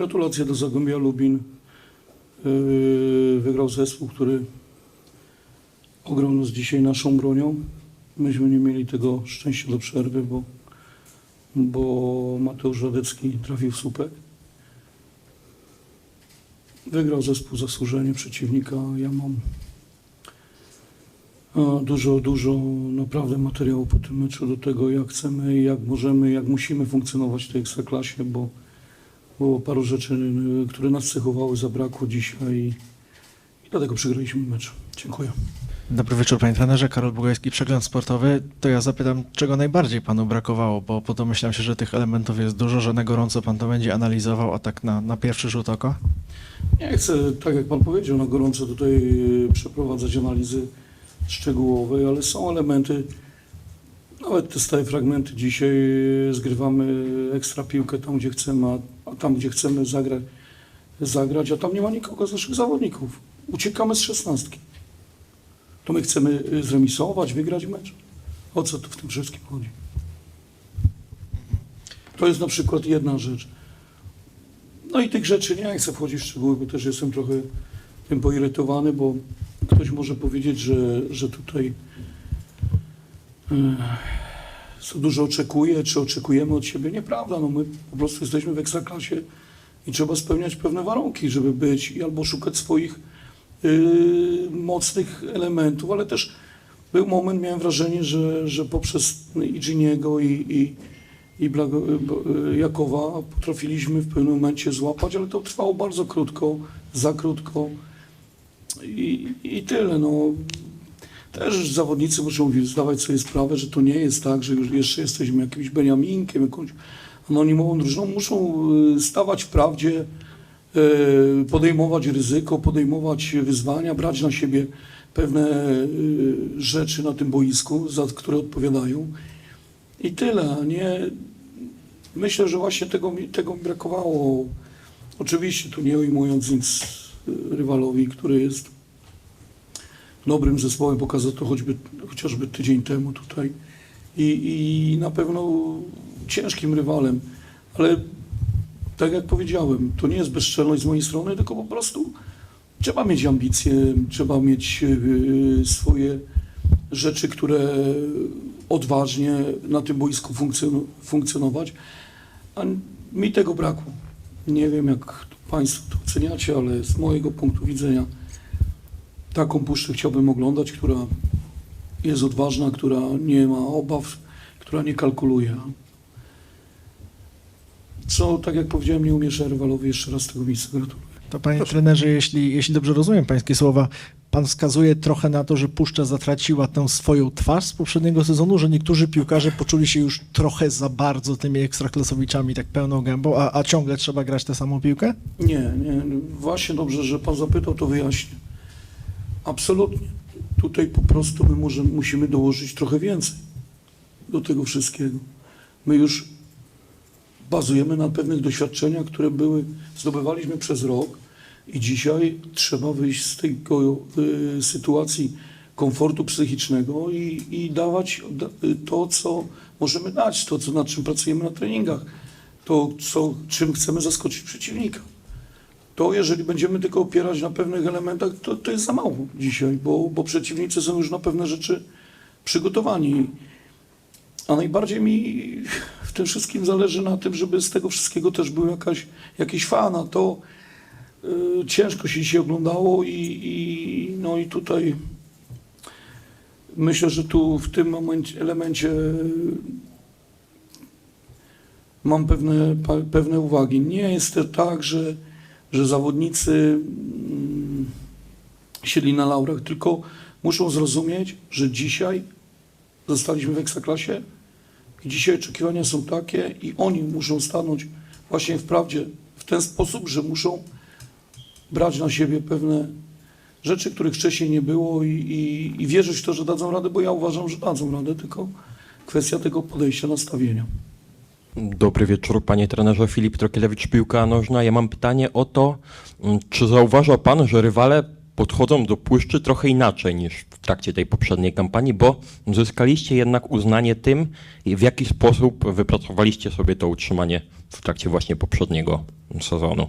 Gratulacje do Zagłębia Lubin. Yy, Wygrał zespół, który ograł nas dzisiaj naszą bronią. Myśmy nie mieli tego szczęścia do przerwy, bo, bo Mateusz Radecki trafił w słupek. Wygrał zespół zasłużenie przeciwnika. Ja mam a, dużo, dużo naprawdę materiału po tym meczu do tego, jak chcemy, jak możemy, jak musimy funkcjonować w tej ekstraklasie, bo było paru rzeczy, y, które nas cechowały, zabrakło dzisiaj i, dlatego przegraliśmy mecz. Dziękuję. Dobry wieczór panie trenerze, Karol Bugajski, Przegląd Sportowy. To ja zapytam, czego najbardziej panu brakowało, bo po to myślałem się, że tych elementów jest dużo, że na gorąco pan to będzie analizował, a tak na, na pierwszy rzut oka? Nie chcę, tak jak Pan powiedział, na gorąco tutaj y, przeprowadzać analizy szczegółowej, ale są elementy, nawet te stałe fragmenty. Dzisiaj y, zgrywamy ekstra piłkę tam, gdzie chcemy, a tam, gdzie chcemy zagrać, zagrać, a tam nie ma nikogo z naszych zawodników. Uciekamy z szesnastki. To my chcemy y, zremisować, wygrać mecz. O co tu w tym wszystkim chodzi? To jest na przykład jedna rzecz. No i tych rzeczy nie chcę wchodzić w szczegóły, bo też jestem trochę tym poirytowany, bo ktoś może powiedzieć, że, że tutaj e, za dużo oczekuje, czy oczekujemy od siebie. Nieprawda, no my po prostu jesteśmy w ekstraklasie i trzeba spełniać pewne warunki, żeby być i albo szukać swoich y, mocnych elementów, ale też był moment, miałem wrażenie, że, że poprzez i Giniego i, i, i Blago, y, Jakowa potrafiliśmy w pewnym momencie złapać, ale to trwało bardzo krótko, za krótko i, i tyle. No. Też zawodnicy muszą zdawać sobie sprawę, że to nie jest tak, że już jeszcze jesteśmy jakimś Beniaminkiem, jakąś anonimową drużyną. Muszą y, stawać w prawdzie, y, podejmować ryzyko, podejmować wyzwania, brać na siebie pewne y, rzeczy na tym boisku, za które odpowiadają. I tyle, a nie. Myślę, że właśnie tego, mi- tego mi brakowało. Oczywiście tu nie ujmując nic rywalowi, który jest dobrym zespołem, pokazał to choćby, chociażby tydzień temu tutaj. I, i na pewno ciężkim rywalem, ale tak jak powiedziałem, to nie jest bezczelność z mojej strony, tylko po prostu trzeba mieć ambicje, trzeba mieć y, swoje rzeczy, które odważnie na tym boisku funkcjon- funkcjonować, a mi tego brakło. Nie wiem, jak Państwo to oceniacie, ale z mojego punktu widzenia taką puszczę chciałbym oglądać, która jest odważna, która nie ma obaw, która nie kalkuluje. Co, tak jak powiedziałem, nie umiesza rywalowi. Jeszcze raz tego miejsca gratuluję. To panie trenerze, jeśli, jeśli dobrze rozumiem pańskie słowa, pan wskazuje trochę na to, że Puszcza zatraciła tę swoją twarz z poprzedniego sezonu, że niektórzy piłkarze poczuli się już trochę za bardzo tymi ekstraklasowiczami, tak pełną gębą, a, a ciągle trzeba grać tę samą piłkę? Nie, nie. Właśnie dobrze, że Pan zapytał, to wyjaśnię. Absolutnie. Tutaj po prostu my musimy dołożyć trochę więcej do tego wszystkiego. My już bazujemy na pewnych doświadczeniach, które były, zdobywaliśmy przez rok i dzisiaj trzeba wyjść z tego y, sytuacji komfortu psychicznego i, i dawać da, y, to, co możemy dać, to, co, nad czym pracujemy na treningach, to, co, czym chcemy zaskoczyć przeciwnika to jeżeli będziemy tylko opierać na pewnych elementach, to, to jest za mało dzisiaj, bo, bo przeciwnicy są już na pewne rzeczy przygotowani. A najbardziej mi w tym wszystkim zależy na tym, żeby z tego wszystkiego też był jakaś, jakiś fan, to y, ciężko się dzisiaj oglądało i, i, no i tutaj myślę, że tu w tym momencie, elemencie mam pewne, pewne uwagi. Nie jest to tak, że że zawodnicy mm, siedli na laurach, tylko muszą zrozumieć, że dzisiaj zostaliśmy w Ekstraklasie i dzisiaj oczekiwania są takie i oni muszą stanąć właśnie wprawdzie w ten sposób, że muszą brać na siebie pewne rzeczy, których wcześniej nie było i, i, i wierzyć w to, że dadzą radę, bo ja uważam, że dadzą radę, tylko kwestia tego podejścia, nastawienia. Dobry wieczór, panie trenerze. Filip Trokielewicz, Piłka Nożna. Ja mam pytanie o to, mm, czy zauważa pan, że rywale podchodzą do Puszczy trochę inaczej niż w trakcie tej poprzedniej kampanii, bo zyskaliście jednak uznanie tym, w jaki sposób wypracowaliście sobie to utrzymanie w trakcie właśnie poprzedniego sezonu.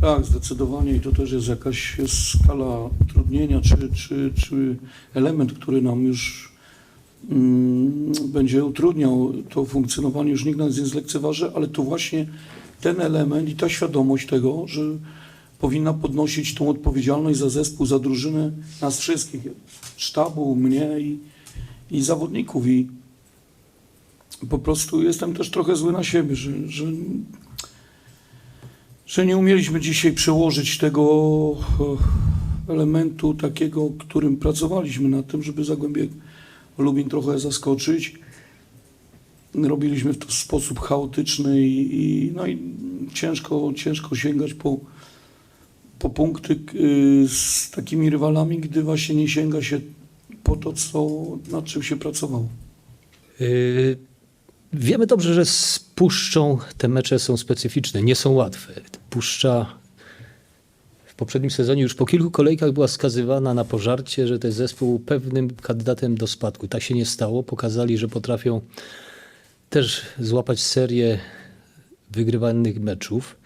Tak, zdecydowanie i to też jest jakaś skala utrudnienia, czy, czy, czy element, który nam już będzie utrudniał to funkcjonowanie, już nikt nas nie zlekceważy, ale to właśnie ten element i ta świadomość tego, że powinna podnosić tą odpowiedzialność za zespół, za drużynę nas wszystkich, sztabu, mnie i, i zawodników. I po prostu jestem też trochę zły na siebie, że, że że nie umieliśmy dzisiaj przełożyć tego e, elementu takiego, którym pracowaliśmy nad tym, żeby Zagłębie Lubin trochę zaskoczyć. Robiliśmy to w sposób chaotyczny i, i, no i ciężko, ciężko sięgać po, po punkty y, z takimi rywalami, gdy właśnie nie sięga się po to, co, nad czym się pracowało. Yy, Wiemy dobrze, że z Puszczą te mecze są specyficzne, nie są łatwe. Puszcza poprzednim sezonie już po kilku kolejkach była skazywana na pożarcie, że jest zespół pewnym kandydatem do spadku. Tak się nie stało. Pokazali, że potrafią też złapać serię wygrywanych meczów.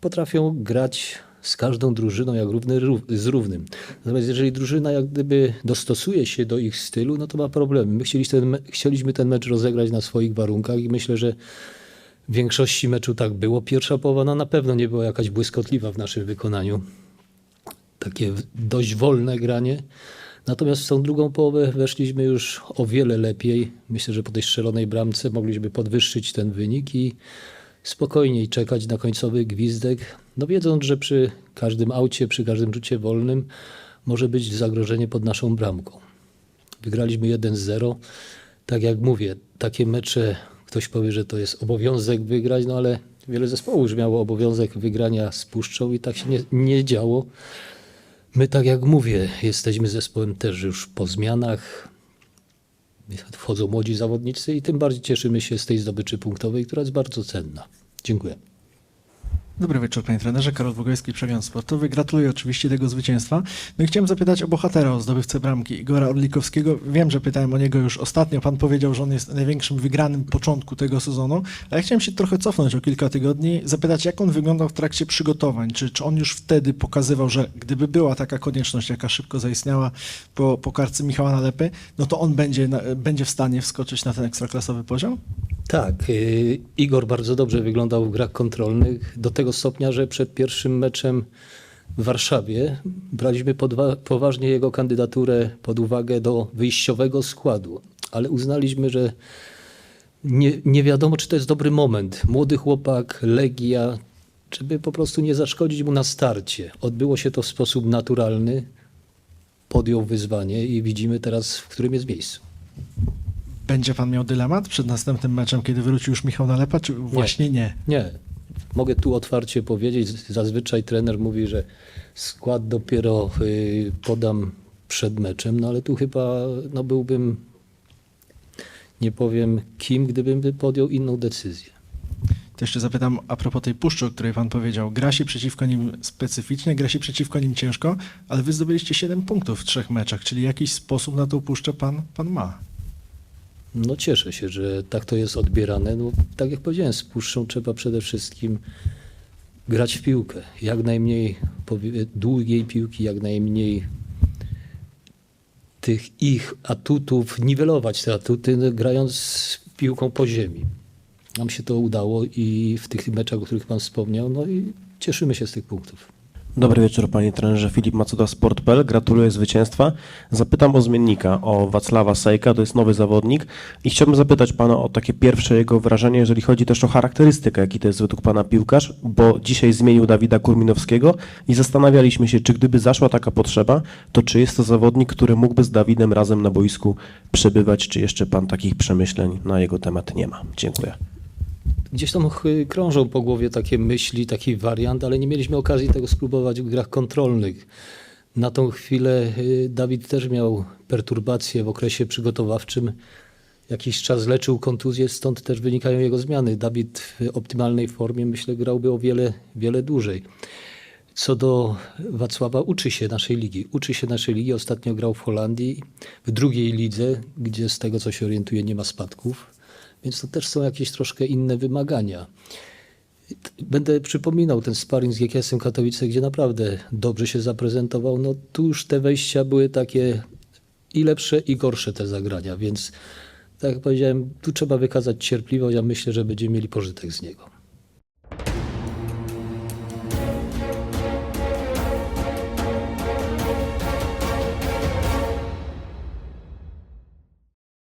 Potrafią grać z każdą drużyną jak równy rów- z równym. Natomiast jeżeli drużyna jak gdyby dostosuje się do ich stylu, no to ma problemy. My chcieliśmy ten, chcieliśmy ten mecz rozegrać na swoich warunkach i myślę, że w większości meczu tak było. Pierwsza połowa no, na pewno nie była jakaś błyskotliwa w naszym wykonaniu. Takie dość wolne granie. Natomiast w tą drugą połowę weszliśmy już o wiele lepiej. Myślę, że po tej strzelonej bramce mogliśmy podwyższyć ten wynik i spokojniej czekać na końcowy gwizdek, no wiedząc, że przy każdym aucie, przy każdym rzucie wolnym może być zagrożenie pod naszą bramką. Wygraliśmy 1-0. Tak jak mówię, takie mecze, ktoś powie, że to jest obowiązek wygrać, no ale wiele zespołów już miało obowiązek wygrania z Puszczą i tak się nie, nie działo. My, tak jak mówię, jesteśmy zespołem też już po zmianach. Wchodzą młodzi zawodnicy i tym bardziej cieszymy się z tej zdobyczy punktowej, która jest bardzo cenna. Dziękuję. Dobry wieczór, panie trenerze. Karol Bogojski, Przegląd Sportowy. Gratuluję oczywiście tego zwycięstwa. No i chciałem zapytać o bohatera, o zdobywcę bramki, Igora Orlikowskiego. Wiem, że pytałem o niego już ostatnio. Pan powiedział, że on jest największym wygranym początku tego sezonu, ale ja chciałem się trochę cofnąć o kilka tygodni, zapytać, jak on wyglądał w trakcie przygotowań. Czy, czy on już wtedy pokazywał, że gdyby była taka konieczność, jaka szybko zaistniała po, po karce Michała Nalepy, no to on będzie, będzie w stanie wskoczyć na ten ekstraklasowy poziom? Tak, y, Igor bardzo dobrze wyglądał w grach kontrolnych, do tego stopnia, że przed pierwszym meczem w Warszawie braliśmy poważnie jego kandydaturę pod uwagę do wyjściowego składu, ale uznaliśmy, że nie, nie wiadomo, czy to jest dobry moment. Młody chłopak, Legia, żeby po prostu nie zaszkodzić mu na starcie. Odbyło się to w sposób naturalny, podjął wyzwanie i widzimy teraz, w którym jest miejscu. Będzie pan miał dylemat przed następnym meczem, kiedy wróci już Michał Nalepa, czy właśnie nie? Nie. Mogę tu otwarcie powiedzieć, zazwyczaj trener mówi, że skład dopiero y, podam przed meczem, no ale tu chyba no byłbym, nie powiem kim, gdybym podjął inną decyzję. To jeszcze zapytam a propos tej puszczy, o której pan powiedział. Gra się przeciwko nim specyficznie, gra się przeciwko nim ciężko, ale wy zdobyliście 7 punktów w trzech meczach, czyli jakiś sposób na tą puszczę pan, pan ma. No cieszę się, że tak to jest odbierane. No, tak jak powiedziałem, z Puszczą trzeba przede wszystkim grać w piłkę. Jak najmniej długiej piłki, jak najmniej tych ich atutów, niwelować te atuty, no, grając piłką po ziemi. Nam się to udało i w tych meczach, o których Pan wspomniał, no i cieszymy się z tych punktów. Dobry wieczór panie trenerze Filip Macuda Sport.pl. Gratuluję zwycięstwa. Zapytam o zmiennika, o Wacława Sejka, to jest nowy zawodnik i chciałbym zapytać pana o takie pierwsze jego wrażenie, jeżeli chodzi też o charakterystykę, jaki to jest według pana piłkarz, bo dzisiaj zmienił Dawida Kurminowskiego i zastanawialiśmy się, czy gdyby zaszła taka potrzeba, to czy jest to zawodnik, który mógłby z Dawidem razem na boisku przebywać, czy jeszcze pan takich przemyśleń na jego temat nie ma? Dziękuję. Gdzieś tam krążą po głowie takie myśli, taki wariant, ale nie mieliśmy okazji tego spróbować w grach kontrolnych. Na tą chwilę y, Dawid też miał perturbacje w okresie przygotowawczym. Jakiś czas leczył kontuzję, stąd też wynikają jego zmiany. Dawid w optymalnej formie, myślę, grałby o wiele, wiele dłużej. Co do Wacława, uczy się naszej ligi. Uczy się naszej ligi. Ostatnio grał w Holandii, w drugiej lidze, gdzie z tego co się orientuje nie ma spadków. Więc to też są jakieś troszkę inne wymagania. Będę przypominał ten sparring z GKS-em Katowice, gdzie naprawdę dobrze się zaprezentował. No tu już te wejścia były takie i lepsze, i gorsze te zagrania, więc tak jak powiedziałem, tu trzeba wykazać cierpliwość, a myślę, że będziemy mieli pożytek z niego.